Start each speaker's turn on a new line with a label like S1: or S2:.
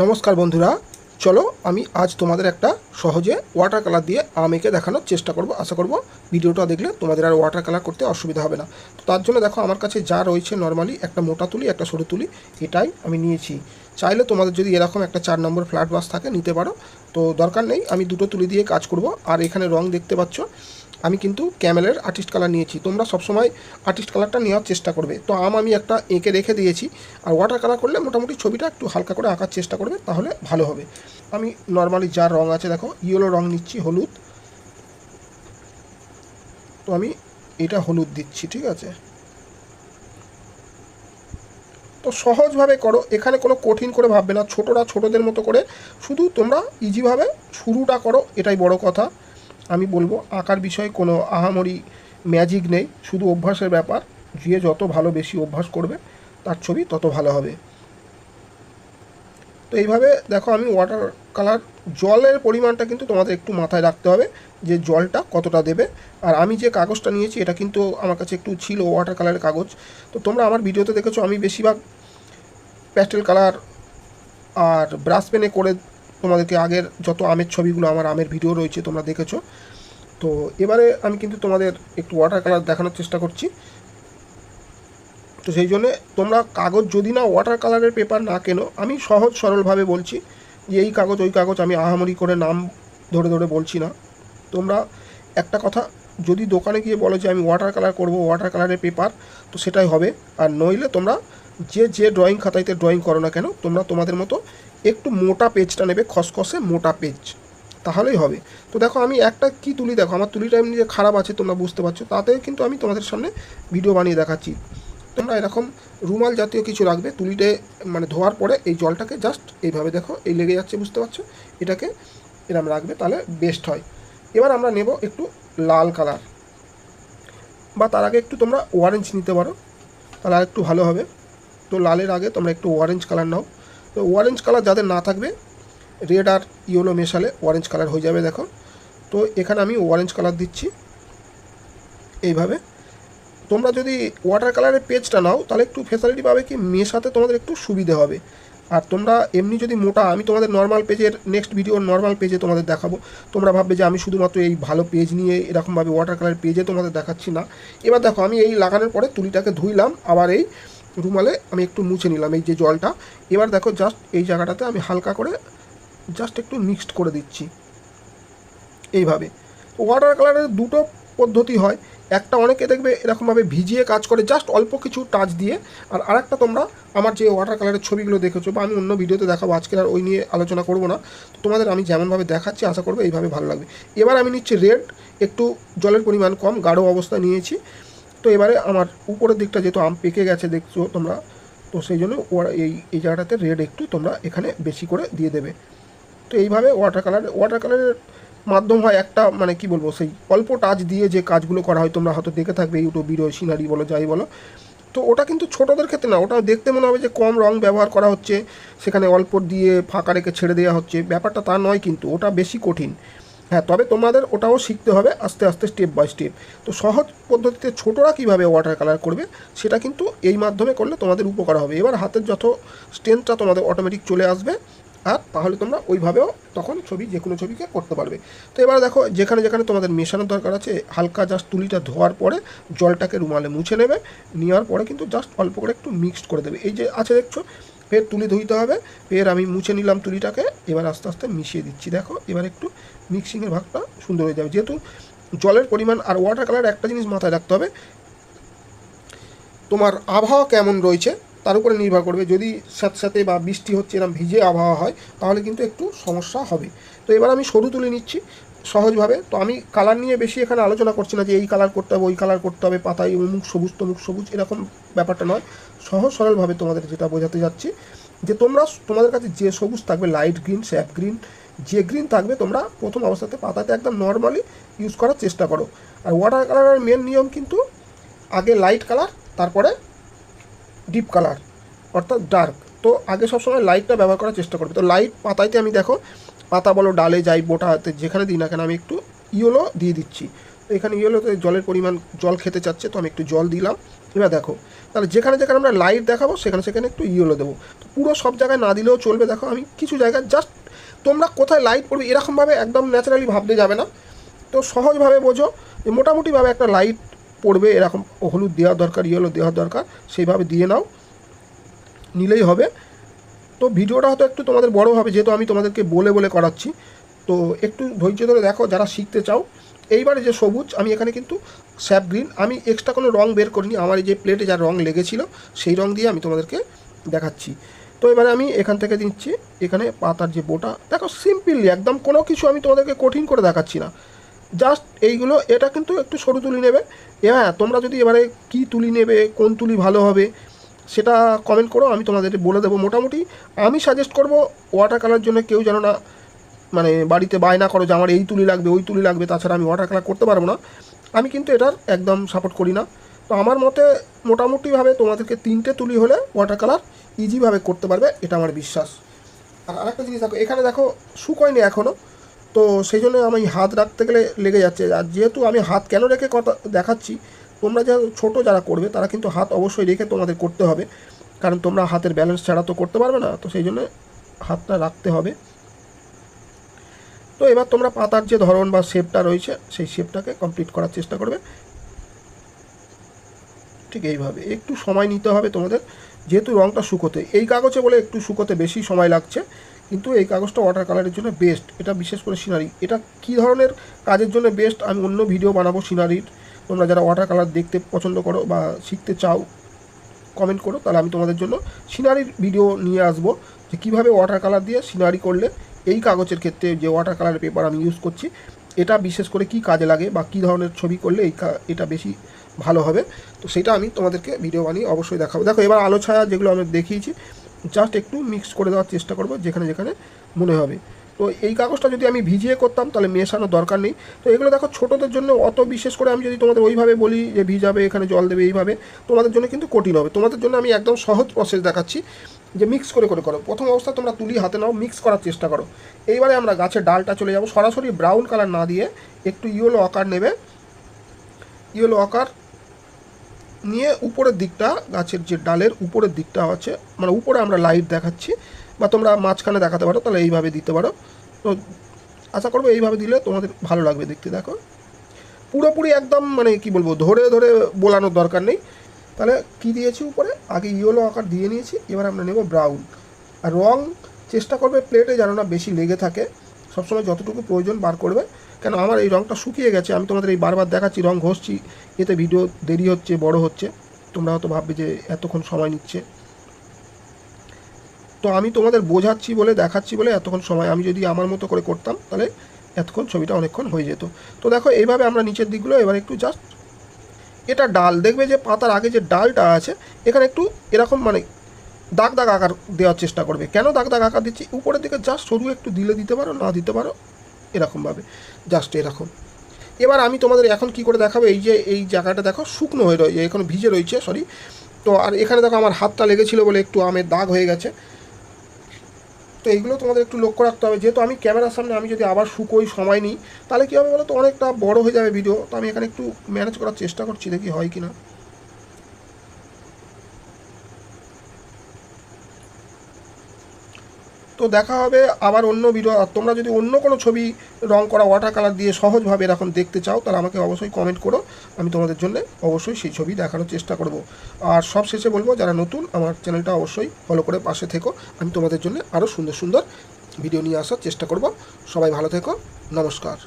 S1: নমস্কার বন্ধুরা, চলো আমি আজ তোমাদের একটা সহজে ওয়াটার কালার দিয়ে আম এঁকে দেখানোর চেষ্টা করব। আশা করব ভিডিওটা দেখলে তোমাদের আর ওয়াটার কালার করতে অসুবিধা হবে না। তো তার জন্য দেখো, আমার কাছে যা রয়েছে নর্মালি একটা মোটা তুলি, একটা সরু তুলি, এটাই আমি নিয়েছি। চাইলে তোমাদের যদি এরকম একটা চার নম্বর ফ্ল্যাট বাস থাকে, নিতে পারো। তো দরকার নেই, আমি দুটো তুলি দিয়ে কাজ করব। আর এখানে রং দেখতে পাচ্ছ আমি কিন্তু ক্যামেলের আর্টিস্ট কালার নিয়েছি। তোমরা সবসময় আর্টিস্ট কালারটা নেওয়ার চেষ্টা করবে। তো আম আমি একটা এঁকে রেখে দিয়েছি। আর ওয়াটার কালার করলে মোটামুটি ছবিটা একটু হালকা করে আঁকার চেষ্টা করবে, তাহলে ভালো হবে। আমি নর্মালি যার রং আছে, দেখো ইয়েলো রং নিচ্ছি, হলুদ। তো আমি এটা হলুদ দিচ্ছি, ঠিক আছে? তো সহজভাবে করো, এখানে কোনো কঠিন করে ভাববে না। ছোটরা ছোটদের মতো করে, শুধু তোমরা ইজিভাবে শুরুটা করো, এটাই বড় কথা। আমি বলব, আঁকার বিষয়ে কোনো আহামরি ম্যাজিক নেই। শুধু অভ্যাসের ব্যাপার, যে যত ভালো বেশি অভ্যাস করবে, তার ছবি তত ভালো হবে। তো এইভাবে দেখো আমি ওয়াটার কালার জলের পরিমাণটা কিন্তু তোমাদের একটু মাথায় রাখতে হবে, যে জলটা কতটা দেবে। আর আমি যে কাগজটা নিয়েছি, এটা কিন্তু আমার কাছে একটু ছিল ওয়াটার কালারের কাগজ। তো তোমরা আমার ভিডিওতে দেখেছ, আমি বেশিরভাগ প্যাস্টেল কালার আর ব্রাশ পেনে করে তোমাদেরকে আগের যত আমের ছবিগুলো, আমার আমের ভিডিও রয়েছে, তোমরা দেখেছ। তো এবারে আমি কিন্তু তোমাদের একটু ওয়াটার কালার দেখানোর চেষ্টা করছি। তো সেই জন্যে তোমরা কাগজ যদি না ওয়াটার কালারের পেপার না কেনো, আমি সহজ সরলভাবে বলছি যে এই কাগজ, ওই কাগজ আমি আহামরি করে নাম ধরে ধরে বলছি না। তোমরা একটা কথা, যদি দোকানে গিয়ে বলো যে আমি ওয়াটার কালার করব ওয়াটার কালারের পেপার তো সেটাই হবে। আর নইলে তোমরা যে যে ড্রয়িং খাতাইতে ড্রয়িং করো না কেন, তোমরা তোমাদের মতো একটু মোটা পেজটা নেবে, খসখসে মোটা পেজ। তাহলেই হবে। তো দেখো, আমি একটা কি তুলি দেখো, আমার তুলিটা এমনি যে খারাপ আছে তোমরা বুঝতে পারছ, তাতেও কিন্তু আমি তোমাদের সামনে ভিডিও বানিয়ে দেখাচ্ছি। তোমরা এরকম রুমাল জাতীয় কিছু রাখবে, তুলিতে মানে ধোয়ার পরে এই জলটাকে জাস্ট এইভাবে দেখো, এই লেগে যাচ্ছে, বুঝতে পারছ? এটাকে এরম রাখবে, তাহলে বেস্ট হয়। এবার আমরা নেব একটু লাল কালার বা তার আগে একটু তোমরা অরেঞ্জ নিতে পারো, তাহলে আর একটু ভালো হবে। তো লালের আগে তোমরা একটু অরেঞ্জ কালার নাও। তো অরেঞ্জ কালার যাদের না থাকবে রেড আর ইয়েলো মেশালে অরেঞ্জ কালার হয়ে যাবে দেখো। তো এখানে আমি অরেঞ্জ কালার দিচ্ছি এইভাবে। তোমরা যদি ওয়াটার কালারের পেজটা নাও, তাহলে একটু ফেসিলিটি পাবে কি মেশাতে তোমাদের একটু সুবিধে হবে। আর তোমরা এমনি যদি মোটা, আমি তোমাদের নর্মাল পেজের নেক্সট ভিডিও নর্মাল পেজে তোমাদের দেখাবো। তোমরা ভাববে যে আমি শুধুমাত্র এই ভালো পেজ নিয়ে এরকমভাবে ওয়াটার কালার পেজে তোমাদের দেখাচ্ছি না। এবার দেখো, আমি এই লাগানোর পরে তুলিটাকে ধুইলাম, আবার এই রুমালে আমি একটু মুছে নিলাম এই যে জলটা। এবার দেখো জাস্ট এই জায়গাটাতে আমি হালকা করে জাস্ট একটু মিক্সড করে দিচ্ছি। এইভাবে। ওয়াটার কালারের দুটো পদ্ধতি হয়। একটা অনেকে দেখবে এরকমভাবে ভিজিয়ে কাজ করে জাস্ট অল্প কিছু টাচ দিয়ে। আর আরেকটা তোমরা আমার যে ওয়াটার কালারের ছবিগুলো দেখেছ বা আমি অন্য ভিডিওতে দেখাবো আজকে আর ওই নিয়ে আলোচনা করব না। তো তোমাদের আমি যেমনভাবে দেখাচ্ছি আশা করব এইভাবে ভালো লাগবে। এবার আমি নিচ্ছি রেড একটু জলের পরিমাণ কম, গাঢ় অবস্থায় নিয়েছি। তো এবারে আমার উপরের দিকটা যেহেতু আম পেকে গেছে দেখছ তোমরা, তো সেই জন্য ওরা এই এই জায়গাটাতে রেড একটু তোমরা এখানে বেশি করে দিয়ে দেবে। তো এইভাবে ওয়াটার কালার ওয়াটার কালারের মাধ্যম হয় একটা মানে কি বলব, সেই অল্প টাচ দিয়ে যে কাজগুলো করা হয়, তোমরা হয়তো দেখে থাকবে ইউটিউব ভিডিও সিনারি বলো, যাই বলো। তো ওটা কিন্তু ছোটোদের ক্ষেত্রে না, ওটা দেখতে মনে হবে যে কম রং ব্যবহার করা হচ্ছে, সেখানে অল্প দিয়ে ফাঁকা রেখে ছেড়ে দেওয়া হচ্ছে। ব্যাপারটা তা নয় কিন্তু, ওটা বেশি কঠিন। হ্যাঁ তবে তোমাদের ওটাও শিখতে হবে আস্তে আস্তে স্টেপ বাই স্টেপ তো সহজ পদ্ধতিতে ছোটরা কীভাবে ওয়াটার কালার করবে, সেটা কিন্তু এই মাধ্যমে করলে তোমাদের উপকার হবে। এবার হাতের যত স্ট্রেংথটা তোমাদের অটোমেটিক চলে আসবে, আর তাহলে তোমরা ওইভাবেও তখন ছবি যে কোনো ছবিকে করতে পারবে। তো এবার দেখো, যেখানে যেখানে তোমাদের মেশানোর দরকার আছে, হালকা জাস্ট তুলিটা ধোয়ার পরে জলটাকে রুমালে মুছে নেবে, নেওয়ার পরে কিন্তু জাস্ট অল্প করে একটু মিক্সড করে দেবে। এই যে আছে দেখছ ফের তুলি ধুইতে হবে। ফের আমি মুছে নিলাম তুলিটাকে, এবার আস্তে আস্তে মিশিয়ে দিচ্ছি। দেখো, এবার একটু মিক্সিংয়ের ভাগটা সুন্দর হয়ে যাবে। যেহেতু জলের পরিমাণ আর ওয়াটার কালার একটা জিনিস মাথায় রাখতে হবে, তোমার আবহাওয়া কেমন রয়েছে তার উপরে নির্ভর করবে। যদি স্যাঁতস্যাঁতে বা বৃষ্টি হচ্ছে এরকম ভিজে আবহাওয়া হয়, তাহলে কিন্তু একটু সমস্যা হবে। তো এবার আমি সরু তুলে নিচ্ছি। সহজভাবে। তো আমি কালার নিয়ে বেশি এখানে আলোচনা করছি না যে এই কালার করতে হবে, ওই কালার করতে হবে, পাতায় অমুক সবুজ তমুক সবুজ, এরকম ব্যাপারটা নয়। সহজ সরলভাবে তোমাদের যেটা বোঝাতে যাচ্ছি, যে তোমরা তোমাদের কাছে যে সবুজ থাকবে লাইট গ্রিন স্যাপ গ্রিন যে গ্রিন থাকবে, তোমরা প্রথম অবস্থাতে পাতাতে একদম নর্মালি ইউজ করার চেষ্টা করো। আর ওয়াটার কালারের মেন নিয়ম কিন্তু আগে লাইট কালার তারপরে ডিপ কালার অর্থাৎ ডার্ক তো আগে সবসময় লাইটটা ব্যবহার করার চেষ্টা করবে। তো লাইট পাতাইতে আমি দেখো পাতা বলো, ডালে যাই বোটাতে যেখানে দিই না কেন, আমি একটু ইয়েলো দিয়ে দিচ্ছি। এখানে ইয়েলোতে জলের পরিমাণ, জল খেতে চাচ্ছে, তো আমি একটু জল দিলাম। এবার দেখো, তাহলে যেখানে যেখানে আমরা লাইট দেখাবো, সেখানে সেখানে একটু ইয়েলো দেবো। তো পুরো সব জায়গায় না দিলেও চলবে, দেখো আমি কিছু জায়গায় জাস্ট তোমরা কোথায় লাইট পড়বে, এরকমভাবে একদম ন্যাচারালি ভাবতে যাবে না। তো সহজভাবে বোঝো যে মোটামুটিভাবে একটা লাইট পড়বে, এরকম হলুদ দেওয়ার দরকার, ইয়েলো দেওয়ার দরকার, সেইভাবে দিয়ে নাও। নিলেই হবে। তো ভিডিওটা হয়তো একটু তোমাদের বড় হবে, যেহেতু আমি তোমাদেরকে বলে বলে করাচ্ছি। তো একটু ধৈর্য ধরে দেখো, যারা শিখতে চাও। এইবারে যে সবুজ, আমি এখানে কিন্তু স্যাপ গ্রিন। আমি এক্সট্রা কোনো রং বের করিনি, আমার এই যে প্লেটে যা রং লেগেছিল, সেই রং দিয়ে আমি তোমাদেরকে দেখাচ্ছি। তো এবারে আমি এখান থেকে দিচ্ছি, এখানে পাতার যে বোটা। দেখো সিম্পলি একদম কোনো কিছু আমি তোমাদেরকে কঠিন করে দেখাচ্ছি না। জাস্ট এইগুলো, এটা কিন্তু একটু সরু তুলি নেবে। হ্যাঁ তোমরা যদি এবারে কি তুলি নেবে, কোন তুলি ভালো হবে সেটা কমেন্ট করো, আমি তোমাদের বলে দেবো মোটামুটি। আমি সাজেস্ট করব ওয়াটার কালার জন্য কেউ যেন না মানে বাড়িতে বায়না করো যে আমার এই তুলি লাগবে, ওই তুলি লাগবে, তাছাড়া আমি ওয়াটার কালার করতে পারব না। আমি কিন্তু এটার একদম সাপোর্ট করি না। তো আমার মতে মোটামুটিভাবে তোমাদেরকে তিনটে তুলি হলে ওয়াটার কালার ইজিভাবে করতে পারবে, এটা আমার বিশ্বাস। আর আরেকটা জিনিস দেখো, এখানে দেখো শুকোয়নি এখনও তো সেই জন্য আমি হাত রাখতে গেলে লেগে যাচ্ছে। আর যেহেতু আমি হাত কেন রেখে কথা দেখাচ্ছি তোমরা যা ছোটো যারা করবে, তারা কিন্তু হাত অবশ্যই রেখে তোমাদের করতে হবে। কারণ তোমরা হাতের ব্যালেন্স ছাড়া তো করতে পারবে না, তো সেই জন্য হাতটা রাখতে হবে। তো এবার তোমরা পাতার যে ধরন বা শেপটা রয়েছে, সেই শেপটাকে কমপ্লিট করার চেষ্টা করবে। ঠিক এইভাবে। একটু সময় নিতে হবে তোমাদের, যেহেতু রঙটা শুকোতে। এই কাগজে বলে একটু শুকোতে বেশি সময় লাগছে, কিন্তু এই কাগজটা ওয়াটার কালারের জন্য বেস্ট এটা বিশেষ করে সিনারি এটা কী ধরনের কাজের জন্য বেস্ট আমি অন্য ভিডিও বানাবো সিনারির তোমরা যারা ওয়াটার কালার দেখতে পছন্দ করো বা শিখতে চাও কমেন্ট করো, তাহলে আমি তোমাদের জন্য সিনারির ভিডিও নিয়ে আসব যে কীভাবে ওয়াটার কালার দিয়ে সিনারি করলে এই কাগজের ক্ষেত্রে যে ওয়াটার কালারের পেপার আমি ইউজ করছি, এটা বিশেষ করে কি কাজে লাগে বা কী ধরনের ছবি করলে এই এটা বেশি ভালো হবে। তো সেটা আমি তোমাদেরকে ভিডিও বানিয়ে অবশ্যই দেখাবো। দেখো, এবার আলো ছায়া যেগুলো আমি দেখিয়েছি জাস্ট একটু মিক্স করে দেওয়ার চেষ্টা করব যেখানে যেখানে মনে হবে। তো এই কাগজটা যদি আমি ভিজিয়ে করতাম, তাহলে মেশানোর দরকার নেই। তো এগুলো দেখো, ছোটোদের জন্য অত বিশেষ করে আমি যদি তোমাদের ওইভাবে বলি যে ভিজাবে, এখানে জল দেবে, এইভাবে, তোমাদের জন্য কিন্তু কঠিন হবে। তোমাদের জন্য আমি একদম সহজ প্রসেস দেখাচ্ছি যে মিক্স করে করে, করো। প্রথম অবস্থা তোমরা তুলি হাতে নাও মিক্স করার চেষ্টা করো। এইবারে আমরা গাছের ডালটা চলে যাব। সরাসরি ব্রাউন কালার না দিয়ে একটু ইয়েলো আকার নেবে। ইয়েলো আকার নিয়ে উপরের দিকটা, গাছের যে ডালের উপরের দিকটা আছে মানে উপরে আমরা লাইট দেখাচ্ছি। বা তোমরা মাঝখানে দেখাতে পারো, তাহলে এইভাবে দিতে পারো। তো আশা করব এইভাবে দিলে তোমাদের ভালো লাগবে দেখতে, দেখো। পুরোপুরি একদম মানে কি বলব, ধরে ধরে বোলানোর দরকার নেই। তাহলে কি দিয়েছি উপরে? আগে ইয়েলো আকার দিয়ে নিয়েছি, এবার আমরা নেব ব্রাউন। আর রং চেষ্টা করবে প্লেটে যেন না বেশি লেগে থাকে। সবসময় যতটুকু প্রয়োজন বার করবে। কেন আমার এই রংটা শুকিয়ে গেছে, আমি তোমাদের এই বারবার দেখাচ্ছি, রং ঘষছি, এতে ভিডিও দেরি হচ্ছে, বড় হচ্ছে। তোমরা হয়তো ভাববে যে এতক্ষণ সময় নিচ্ছে। তো আমি তোমাদের বোঝাচ্ছি বলে, দেখাচ্ছি বলে এতক্ষণ সময় আমি যদি আমার মতো করে করতাম, তাহলে এতক্ষণ ছবিটা অনেকক্ষণ হয়ে যেত। তো দেখো, এইভাবে আমরা নিচের দিকগুলো এবার একটু জাস্ট এটা ডাল। দেখবে যে পাতার আগে যে ডালটা আছে, এখানে একটু এরকম মানে দাগ দাগ আকার দেওয়ার চেষ্টা করবে। কেন দাগ দাগ আকার দিচ্ছি? উপরের দিকে জাস্ট শুধু একটু দিলে দিতে পারো, না দিতে পারো, এরকমভাবে। জাস্ট এরকম। এবার আমি তোমাদের এখন কি করে দেখাবো? এই যে, এই জায়গাটা দেখো, শুকনো হয়ে রয়েছে, এখন ভিজে রয়েছে সরি তো আর এখানে দেখো, আমার হাতটা লেগেছিল বলে একটু আমের দাগ হয়ে গেছে। তো এইগুলো তোমাদের একটু লক্ষ্য রাখতে হবে। যেহেতু আমি ক্যামেরার সামনে আমি যদি আবার শুকোই সময় নিই, তাহলে কী হবে বলো তো অনেকটা বড় হয়ে যাবে ভিডিও তো আমি এখানে একটু ম্যানেজ করার চেষ্টা করছি, দেখি হয় কি না তো দেখা হবে। আবার অন্য ভিডিও আর তোমরা যদি অন্য কোনো ছবি রং করা ওয়াটার কালার দিয়ে সহজভাবে এরকম দেখতে চাও, তাহলে আমাকে অবশ্যই কমেন্ট করো। আমি তোমাদের জন্য অবশ্যই সেই ছবি দেখানোর চেষ্টা করব। আর সব শেষে বলব, যারা নতুন, আমার চ্যানেলটা অবশ্যই ফলো করে পাশে থেকো। আমি তোমাদের জন্য আরও সুন্দর সুন্দর ভিডিও নিয়ে আসার চেষ্টা করব। সবাই ভালো থেকো। নমস্কার।